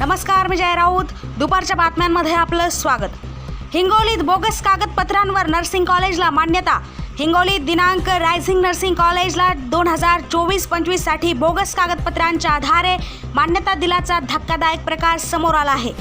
नमस्कार मी जय राऊत. दुपारच्या बातम्यांमध्ये आपलं स्वागत. हिंगोलीत बोगस कागदपत्रांवर नर्सिंग कॉलेजला मान्यता. हिंगोलीत दिनांक रायझिंग नर्सिंग कॉलेजला दोन हजार चोवीस पंचवीससाठी बोगस कागदपत्रांच्या आधारे मान्यता दिल्याचा धक्कादायक प्रकार समोर आला आहे.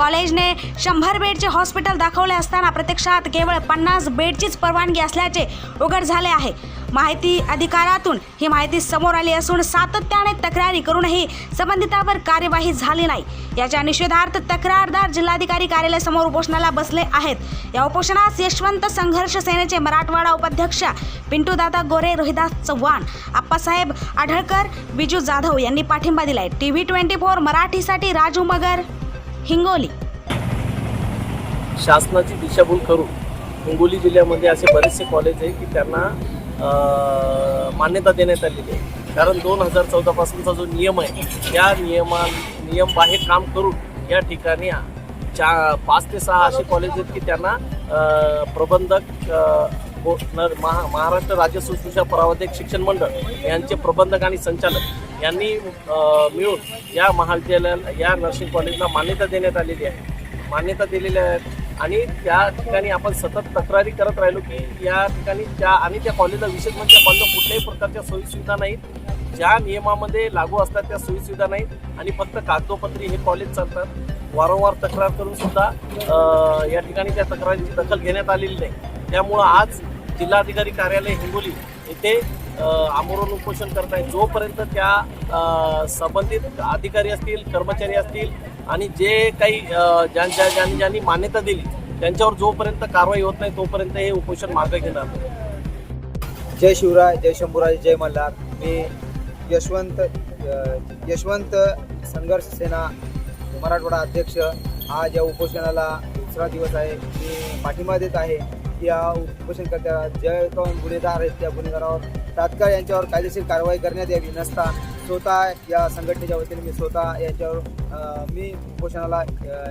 कॉलेजने शंभर बेडचे हॉस्पिटल दाखवले असताना प्रत्यक्षात केवळ पन्नास बेडचीच परवानगी असल्याचे उघड झाले आहे. माहिती अधिकारातून ही माहिती समोर आली असून सातत्याने तक्रारी करूनही संबंधितावर कार्यवाही झाली नाही. याच्या निषेधार्थ तक्रारदार जिल्हाधिकारी कार्यालयासमोर उपोषणाला बसले आहेत. या उपोषणास यशवंत संघर्ष सेनेचे मराठवाडा उपाध्यक्ष पिंटूदादा गोरे रोहिदास चव्हाण आप्पासाहेब आढळकर बिजू जाधव यांनी पाठिंबा दिलाय. टी व्ही ट्वेंटी फोर मराठीसाठी राजू मगर. हिंगोली. शासनाची दिशाभूल करून हिंगोली जिल्ह्यामध्ये असे बरेचसे कॉलेज आहे की त्यांना मान्यता देण्यात आलेली आहे. कारण दोन हजार चौदापासूनचा जो नियम आहे त्या नियमा नियम बाहेर काम करून या ठिकाणी चा पाच ते सहा असे कॉलेज आहेत की त्यांना प्रबंधक महा महाराष्ट्र राज्य सुश्रूषा परावधिक शिक्षण मंडळ यांचे प्रबंधक आणि संचालक यांनी मिळून या महाविद्यालयाला या नर्सिंग कॉलेजला मान्यता देण्यात आलेली आहे. मान्यता दिलेल्या आहेत. आणि त्या ठिकाणी आपण सतत तक्रारी करत राहिलो की या ठिकाणी त्या आणि त्या कॉलेजला विशेष म्हणजे त्या कॉलेजला कुठल्याही प्रकारच्या सोयीसुविधा नाहीत. ज्या नियमामध्ये लागू असतात त्या सोयीसुविधा नाहीत. आणि फक्त कागदोपत्री हे कॉलेज चालतात. वारंवार तक्रार करून सुद्धा या ठिकाणी त्या तक्रारीची दखल घेण्यात आलेली नाही. त्यामुळं आज जिल्हाधिकारी कार्यालय हिंगोली येथे आमरण उपोषण करत आहे जोपर्यंत त्या संबंधित अधिकारी असतील कर्मचारी असतील आणि जे काही ज्यांच्या ज्यांनी ज्यांनी मान्यता दिली त्यांच्यावर जोपर्यंत कारवाई होत नाही तोपर्यंत हे उपोषण मागे घेणार जय शिवराय जय शंभूराज जय मल्हार. मी यशवंत यशवंत संघर्ष सेना मराठवाडा अध्यक्ष. आज या उपोषणाला दुसरा दिवस आहे. मी पाठिंबा देत आहे. या उपोषणकर्त्या ज्या कोण गुन्हेगार आहेत त्या गुन्हेगारावर तात्काळ यांच्यावर कायदेशीर कारवाई करण्यात यावी नसता स्वतः या संघटनेच्या वतीने मी स्वतः यांच्यावर मी उपोषणाला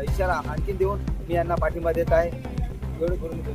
इशारा आणखी देऊन मी यांना पाठिंबा देत आहे. एवढं करून देऊ